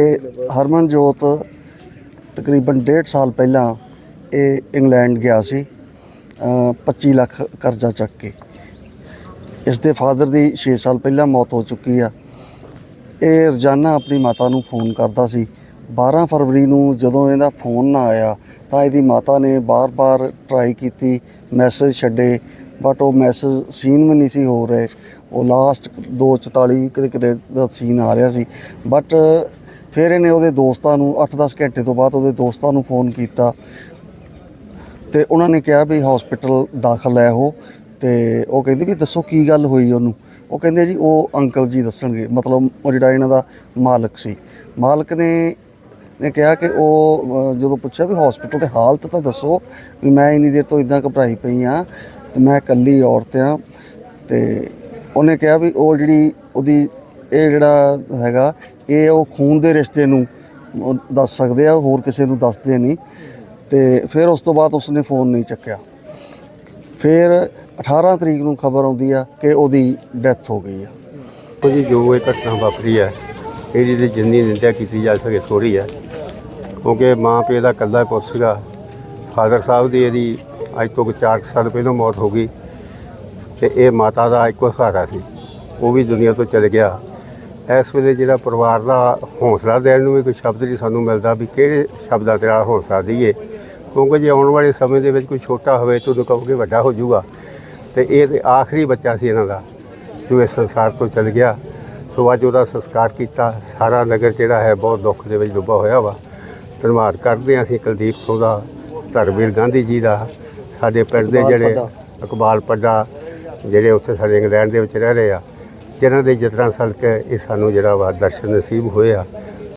ਇਹ ਹਰਮਨਜੋਤ ਤਕਰੀਬਨ 1.5 ਸਾਲ ਪਹਿਲਾਂ ਇਹ ਇੰਗਲੈਂਡ ਗਿਆ ਸੀ ਅ, 25 ਲੱਖ ਕਰਜ਼ਾ ਚੱਕ ਕੇ। ਇਸ ਦੇ ਫਾਦਰ ਦੀ 6 ਸਾਲ ਪਹਿਲਾਂ ਮੌਤ ਹੋ ਚੁੱਕੀ ਆ। ਇਹ ਰੋਜ਼ਾਨਾ ਆਪਣੀ ਮਾਤਾ ਨੂੰ ਫੋਨ ਕਰਦਾ ਸੀ। 12 ਫਰਵਰੀ ਨੂੰ ਜਦੋਂ ਇਹਦਾ ਫੋਨ ਨਾ ਆਇਆ ਤਾਂ ਇਹਦੀ ਮਾਤਾ ਨੇ ਬਾਰ-ਬਾਰ ਟਰਾਈ ਕੀਤੀ ਮੈਸੇਜ ਛੱਡੇ ਬਟ ਉਹ ਮੈਸੇਜ ਸੀਨ ਵੀ ਨਹੀਂ ਸੀ ਹੋ ਰਹੇ। ਉਹ ਲਾਸਟ 2:44 ਕਿਤੇ ਕਿਤੇ ਦਾ ਸੀਨ ਆ ਰਿਹਾ ਸੀ। ਬਟ ਫਿਰ ਇਹਨੇ ਉਹਦੇ ਦੋਸਤਾਂ ਨੂੰ 8-10 ਘੰਟੇ ਤੋਂ ਬਾਅਦ ਉਹਦੇ ਦੋਸਤਾਂ ਨੂੰ ਫੋਨ ਕੀਤਾ ਤੇ ਉਹਨਾਂ ਨੇ ਕਿਹਾ ਵੀ ਹਸਪੀਟਲ ਦਾਖਲ ਹੈ ਉਹ ਤੇ ਉਹ ਕਹਿੰਦੀ ਵੀ ਦੱਸੋ ਕੀ ਗੱਲ ਹੋਈ ਉਹਨੂੰ। ਉਹ ਕਹਿੰਦੇ ਜੀ ਉਹ ਅੰਕਲ ਜੀ ਦੱਸਣਗੇ, ਮਤਲਬ ਉਹ ਜਿਹੜਾ ਇਹਨਾਂ ਦਾ ਮਾਲਕ ਸੀ। ਮਾਲਕ ਨੇ ਨੇ ਕਿਹਾ ਕਿ ਉਹ ਜਦੋਂ ਪੁੱਛਿਆ ਵੀ ਹਸਪੀਟਲ ਤੇ ਹਾਲਤ ਤਾਂ ਦੱਸੋ ਵੀ ਮੈਂ ਇੰਨੀ ਦੇਰ ਤੋਂ ਇਦਾਂ ਘਬਰਾਈ ਪਈ ਆ ਤੇ ਮੈਂ ਇਕੱਲੀ ਔਰਤ ਆ ਤੇ ਉਹਨੇ ਕਿਹਾ ਵੀ ਉਹ ਜਿਹੜੀ ਉਹਦੀ ਇਹ ਜਿਹੜਾ ਹੈਗਾ, ਇਹ ਉਹ ਖੂਨ ਦੇ ਰਿਸ਼ਤੇ ਨੂੰ ਦੱਸ ਸਕਦੇ ਆ, ਹੋਰ ਕਿਸੇ ਨੂੰ ਦੱਸਦੇ ਨਹੀਂ। ਤੇ ਫਿਰ ਉਸ ਤੋਂ ਬਾਅਦ ਉਸਨੇ ਫੋਨ ਨਹੀਂ ਚੱਕਿਆ। ਫਿਰ 18 ਤਰੀਕ ਨੂੰ ਖਬਰ ਆਉਂਦੀ ਆ ਕਿ ਉਹਦੀ ਡੈਥ ਹੋ ਗਈ ਆ। ਦੇਖੋ ਜੀ, ਜੋ ਇਹ ਘਟਨਾ ਵਾਪਰੀ ਹੈ ਇਹਦੀ ਤੇ ਜਿੰਨੀ ਨਿੰਦਿਆ ਕੀਤੀ ਜਾ ਸਕੇ ਥੋੜੀ ਹੈ ਕਿਉਂਕਿ ਮਾਂ ਪਿਓ ਦਾ ਇਕੱਲਾ ਹੀ ਪੁੱਤ ਸੀਗਾ। ਫਾਦਰ ਸਾਹਿਬ ਦੀ ਇਹਦੀ ਅੱਜ ਤੋਂ 4 ਸਾਲ ਪਹਿਲਾਂ ਮੌਤ ਹੋ ਗਈ। ਤੇ ਇਹ ਮਾਤਾ ਦਾ ਇੱਕੋ ਸਹਾਰਾ ਸੀ। ਉਹ ਵੀ ਦੁਨੀਆ ਤੋਂ ਚਲੇ ਗਿਆ। ਇਸ ਵੇਲੇ ਜਿਹੜਾ ਪਰਿਵਾਰ ਦਾ ਹੌਸਲਾ ਦੇਣ ਨੂੰ ਵੀ ਕੋਈ ਸ਼ਬਦ ਨਹੀਂ ਸਾਨੂੰ ਮਿਲਦਾ ਵੀ ਕਿਹੜੇ ਸ਼ਬਦਾਂ ਤੇ ਨਾਲ ਹੌਸਲਾ ਦਈਏ। ਕਿਉਂਕਿ ਜੇ ਆਉਣ ਵਾਲੇ ਸਮੇਂ ਦੇ ਵਿੱਚ ਕੋਈ ਛੋਟਾ ਹੋਵੇ ਤਾਂ ਉਹਨੂੰ ਕਹੋਗੇ ਵੱਡਾ ਹੋ ਜਾਊਗਾ। ਤੇ ਇਹ ਤੇ ਆਖਰੀ ਬੱਚਾ ਸੀ ਇਹਨਾਂ ਦਾ ਜੋ ਇਸ ਸੰਸਾਰ ਤੋਂ ਚਲ ਗਿਆ। ਸੋ ਅੱਜ ਉਹਦਾ ਸੰਸਕਾਰ ਕੀਤਾ। ਸਾਰਾ ਨਗਰ ਜਿਹੜਾ ਹੈ ਬਹੁਤ ਦੁੱਖ ਦੇ ਵਿੱਚ ਡੁੱਬਾ ਹੋਇਆ ਵਾ। ਧੰਨਵਾਦ ਕਰਦੇ ਹਾਂ ਅਸੀਂ ਕੁਲਦੀਪ ਸਿੰਘ ਦਾ ਧਰਮਵੀਰ ਗਾਂਧੀ ਜੀ ਦਾ ਸਾਡੇ ਪਿੰਡ ਦੇ ਜਿਹੜੇ। ਇਕਬਾਲ ਪੱਡਾ ਜਿਹੜੇ ਉੱਥੇ ਸਾਡੇ ਇੰਗਲੈਂਡ ਦੇ ਵਿੱਚ ਰਹਿ ਰਹੇ ਆ। ਜਿਨ੍ਹਾਂ ਦੇ ਯਤਨਾਂ ਸਦਕੇ ਇਹ ਸਾਨੂੰ ਜਿਹੜਾ ਵਾ ਦਰਸ਼ਨ ਨਸੀਬ ਹੋਇਆ